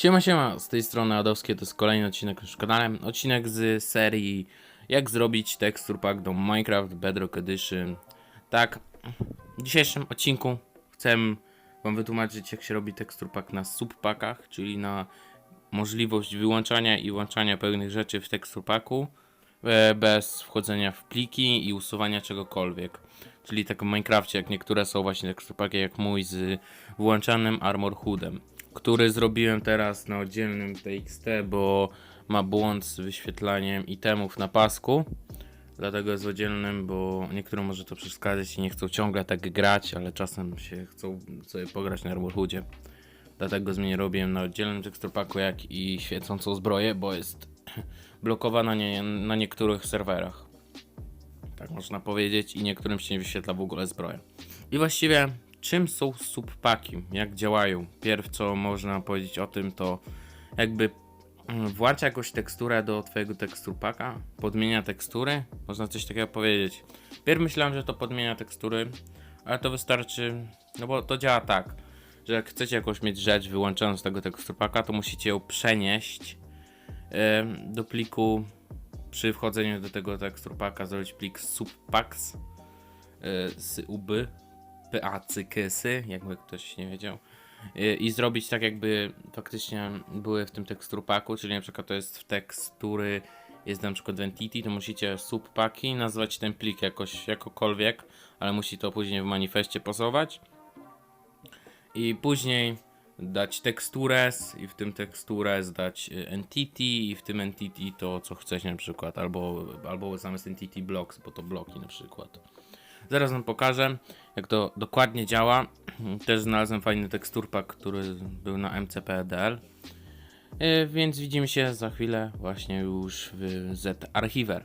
Siema, siema, z tej strony Adowskie, to jest kolejny odcinek naszym kanale. Odcinek z serii Jak zrobić texture pack do Minecraft Bedrock Edition. Tak, w dzisiejszym odcinku chcę wam wytłumaczyć jak się robi texture pack na subpackach, czyli na możliwość wyłączania i włączania pewnych rzeczy w texture packu e, bez wchodzenia w pliki i usuwania czegokolwiek. Czyli tak w Minecrafcie, jak niektóre są właśnie texture packi jak mój z włączanym Armor Hoodem który zrobiłem teraz na oddzielnym TXT, bo ma błąd z wyświetlaniem itemów na pasku. Dlatego jest oddzielnym, bo niektórym może to przeszkadzać i nie chcą ciągle tak grać, ale czasem się chcą sobie pograć na Armor Hoodzie. Dlatego zmienię robiłem na oddzielnym teksturpaku, jak i świecącą zbroję, bo jest blokowana nie, na niektórych serwerach. Tak można powiedzieć i niektórym się nie wyświetla w ogóle zbroja. I właściwie czym są subpaki, jak działają. Pierw co można powiedzieć o tym to jakby mm, włącza jakąś teksturę do twojego teksturpaka, podmienia tekstury, można coś takiego powiedzieć. Pierw myślałem, że to podmienia tekstury, ale to wystarczy, no bo to działa tak, że jak chcecie jakąś mieć rzecz wyłączoną z tego teksturpaka, to musicie ją przenieść em, do pliku przy wchodzeniu do tego teksturpaka, zrobić plik subpacks y, z UB PACKSy, jakby ktoś nie wiedział. I, zrobić tak, jakby faktycznie były w tym teksturpaku, czyli na przykład to jest w tekstury, jest na przykład w entity, to musicie subpaki nazwać ten plik jakoś, jakokolwiek, ale musi to później w manifestie pasować. I później dać tekstures i w tym tekstures dać y, entity i w tym entity to co chcesz na przykład, albo, albo zamiast entity blocks, bo to bloki na przykład. Zaraz wam pokażę, jak to dokładnie działa. Też znalazłem fajny teksturpak, który był na MCPDL. Yy, Więc widzimy się za chwilę właśnie już w Z-Archiver.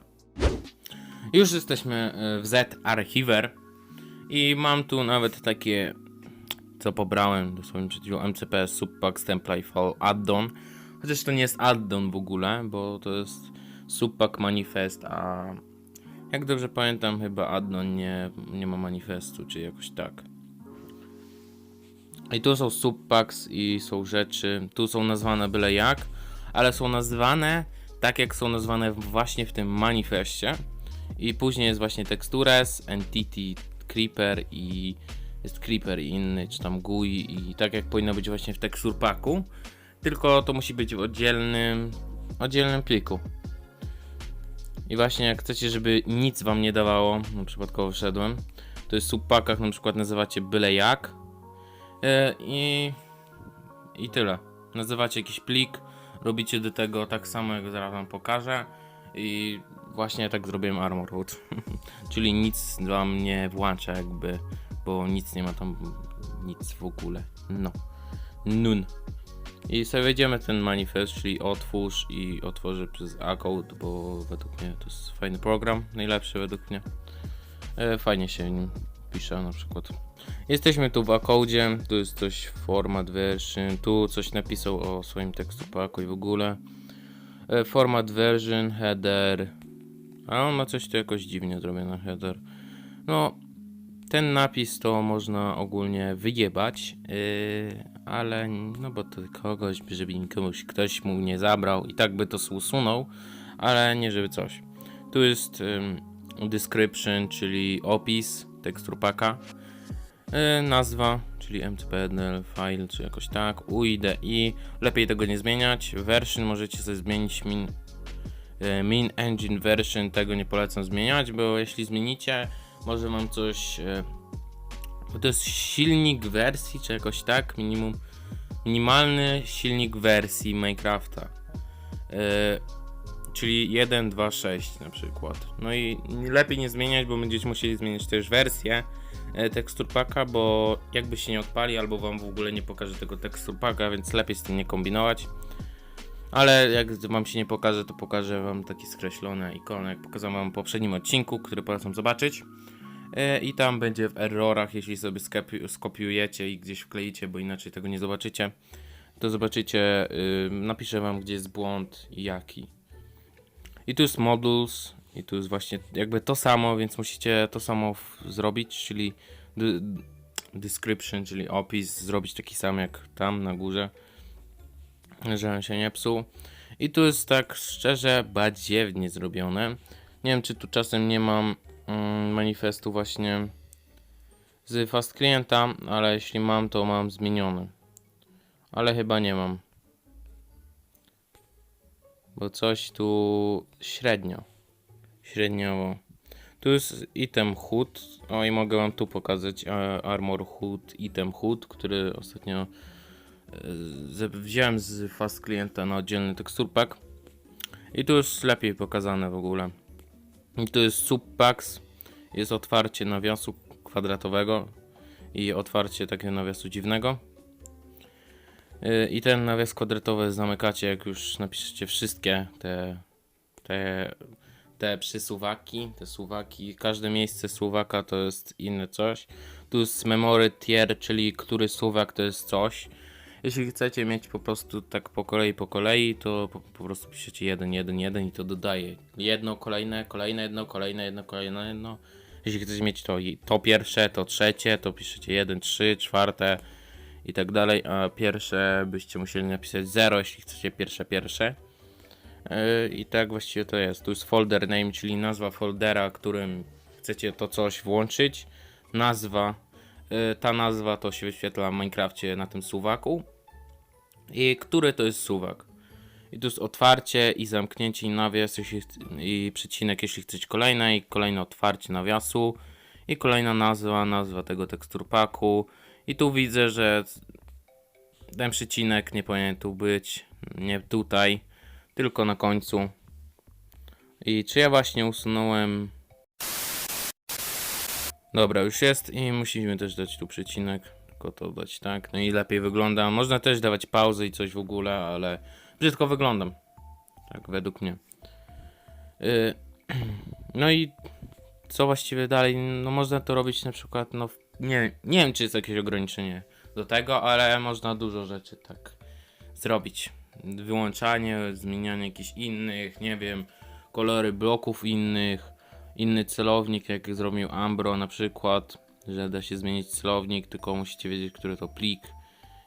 Już jesteśmy yy, w Z-Archiver i mam tu nawet takie, co pobrałem dosłownie przed chwilą, MCP Subpack File Addon. Chociaż to nie jest addon w ogóle, bo to jest Subpack Manifest, a jak dobrze pamiętam, chyba addon nie, nie ma manifestu, czy jakoś tak. I tu są subpacks i są rzeczy, tu są nazwane byle jak, ale są nazwane tak jak są nazwane właśnie w tym manifestie. I później jest właśnie textures, entity, creeper i jest creeper i inny, czy tam GUI i tak jak powinno być właśnie w texture packu. Tylko to musi być w oddzielnym, oddzielnym pliku. I właśnie jak chcecie, żeby nic wam nie dawało, no przypadkowo wszedłem, to jest w subpakach na przykład nazywacie byle jak e, i, i tyle. Nazywacie jakiś plik, robicie do tego tak samo jak zaraz wam pokażę i właśnie tak zrobiłem Armor Hood. Czyli nic wam nie włącza jakby, bo nic nie ma tam, nic w ogóle. No. Nun. I sobie wejdziemy ten manifest, czyli otwórz i otworzy przez A-code, bo według mnie to jest fajny program, najlepszy według mnie. E, fajnie się nim pisze na przykład. Jesteśmy tu w A-code, tu jest coś format version, tu coś napisał o swoim tekstu paku i w ogóle. E, format version, header, a on ma coś tu jakoś dziwnie zrobione header. No, ten napis to można ogólnie wyjebać, yy, ale no bo to kogoś, żeby komuś ktoś mu nie zabrał i tak by to usunął, ale nie żeby coś. Tu jest ym, description, czyli opis teksturpaka, yy, nazwa, czyli mcpnl file, czy jakoś tak, UIDI, lepiej tego nie zmieniać, version możecie sobie zmienić min, yy, min engine version, tego nie polecam zmieniać, bo jeśli zmienicie może mam coś. e, Bo to jest silnik wersji, czy jakoś tak? Minimum. Minimalny silnik wersji Minecrafta. E, czyli 1.2.6 na przykład. No i lepiej nie zmieniać, bo będziecie musieli zmienić też wersję e, teksturpaka, bo jakby się nie odpali, albo wam w ogóle nie pokaże tego teksturpaka, więc lepiej z tym nie kombinować. Ale jak wam się nie pokaże, to pokażę wam takie skreślone ikony, jak pokazałem wam w poprzednim odcinku, który polecam zobaczyć. E, I tam będzie w errorach, jeśli sobie skopi- skopiujecie i gdzieś wkleicie, bo inaczej tego nie zobaczycie, to zobaczycie, napiszę wam gdzie jest błąd i jaki. I tu jest modules, i tu jest właśnie jakby to samo, więc musicie to samo zrobić, czyli description, czyli opis, zrobić taki sam jak tam na górze. żebym się nie psuł. I tu jest tak szczerze badziewnie zrobione. Nie wiem, czy tu czasem nie mam manifestu właśnie z fast klienta, ale jeśli mam, to mam zmieniony. Ale chyba nie mam. Bo coś tu średnio. Średniowo. Tu jest item hood. O i mogę wam tu pokazać e, armor hood, item hood, który ostatnio e, wziąłem z fast klienta na oddzielny tekstur pack. I tu jest lepiej pokazane w ogóle. I tu jest subpacks. Jest otwarcie nawiasu kwadratowego i otwarcie takiego nawiasu dziwnego. Yy, I ten nawias kwadratowy zamykacie, jak już napiszecie wszystkie te, te, te przysuwaki, te suwaki. Każde miejsce suwaka to jest inne coś. Tu jest memory tier, czyli który suwak to jest coś. Jeśli chcecie mieć po prostu tak po kolei, po kolei, to po, po prostu piszecie 1, 1, 1 i to dodaje. Jedno, kolejne, kolejne jedno, kolejne jedno, kolejne jedno. Jeśli chcecie mieć to, to pierwsze, to trzecie, to piszecie 1, 3, czwarte i tak dalej, a pierwsze byście musieli napisać 0, jeśli chcecie pierwsze, pierwsze. Yy, I tak właściwie to jest. Tu jest folder name, czyli nazwa foldera, którym chcecie to coś włączyć. Nazwa, yy, ta nazwa to się wyświetla w Minecrafcie na tym suwaku. I który to jest suwak. I tu jest otwarcie i zamknięcie i nawias jeśli, i przecinek, jeśli chcecie kolejne i kolejne otwarcie nawiasu i kolejna nazwa, nazwa tego teksturpaku. I tu widzę, że ten przecinek nie powinien tu być, nie tutaj, tylko na końcu. I czy ja właśnie usunąłem... Dobra, już jest i musimy też dać tu przecinek, tylko to dać tak, no i lepiej wygląda. Można też dawać pauzę i coś w ogóle, ale brzydko wyglądam. Tak, według mnie. Y, No i co właściwie dalej? No można to robić na przykład, no nie, nie wiem czy jest jakieś ograniczenie do tego, ale można dużo rzeczy tak zrobić. Wyłączanie, zmienianie jakichś innych, nie wiem, kolory bloków innych, inny celownik, jak zrobił Ambro na przykład, że da się zmienić celownik, tylko musicie wiedzieć, który to plik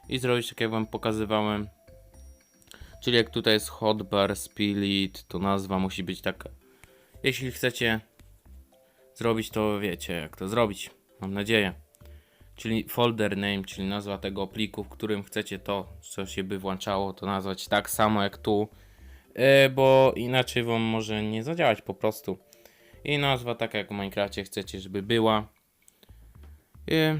i zrobić tak jak wam pokazywałem. Czyli jak tutaj jest hotbar split, to nazwa musi być taka. Jeśli chcecie zrobić to, wiecie jak to zrobić. Mam nadzieję. Czyli folder name, czyli nazwa tego pliku, w którym chcecie to, co się by włączało, to nazwać tak samo jak tu, yy, bo inaczej wam może nie zadziałać po prostu. I nazwa taka jak w Minecrafcie chcecie, żeby była. Yy,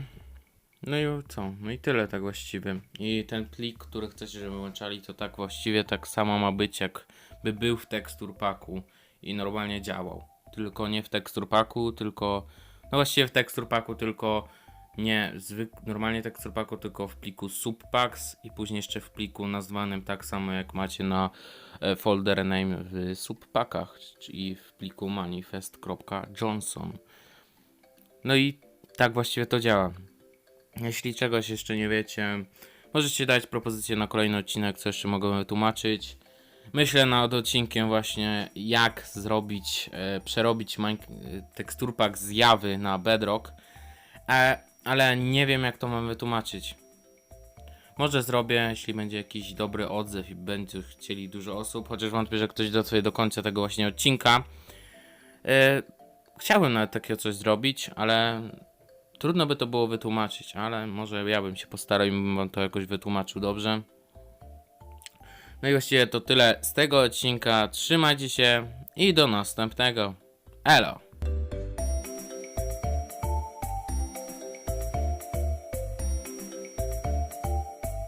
no i co? No i tyle tak właściwie. I ten plik, który chcecie, żeby włączali, to tak właściwie tak samo ma być, jak by był w tekstur paku i normalnie działał. Tylko nie w tekstur paku, tylko. No właściwie w tekstur paku, tylko nie zwyk normalnie tekstur paku, tylko w pliku subpacks i później jeszcze w pliku nazwanym tak samo jak macie na e, folder name w subpackach, czyli w pliku manifest.johnson. No i tak właściwie to działa. Jeśli czegoś jeszcze nie wiecie, możecie dać propozycję na kolejny odcinek, co jeszcze mogę wytłumaczyć. Myślę nad odcinkiem właśnie jak zrobić, e, przerobić e, teksturpak z Jawy na Bedrock, e, ale nie wiem jak to mam wytłumaczyć. Może zrobię, jeśli będzie jakiś dobry odzew i będzie chcieli dużo osób, chociaż wątpię, że ktoś dotrwie do końca tego właśnie odcinka. E, chciałbym nawet takiego coś zrobić, ale Trudno by to było wytłumaczyć, ale może ja bym się postarał i bym to jakoś wytłumaczył dobrze. No i właściwie to tyle z tego odcinka. Trzymajcie się i do następnego. Elo!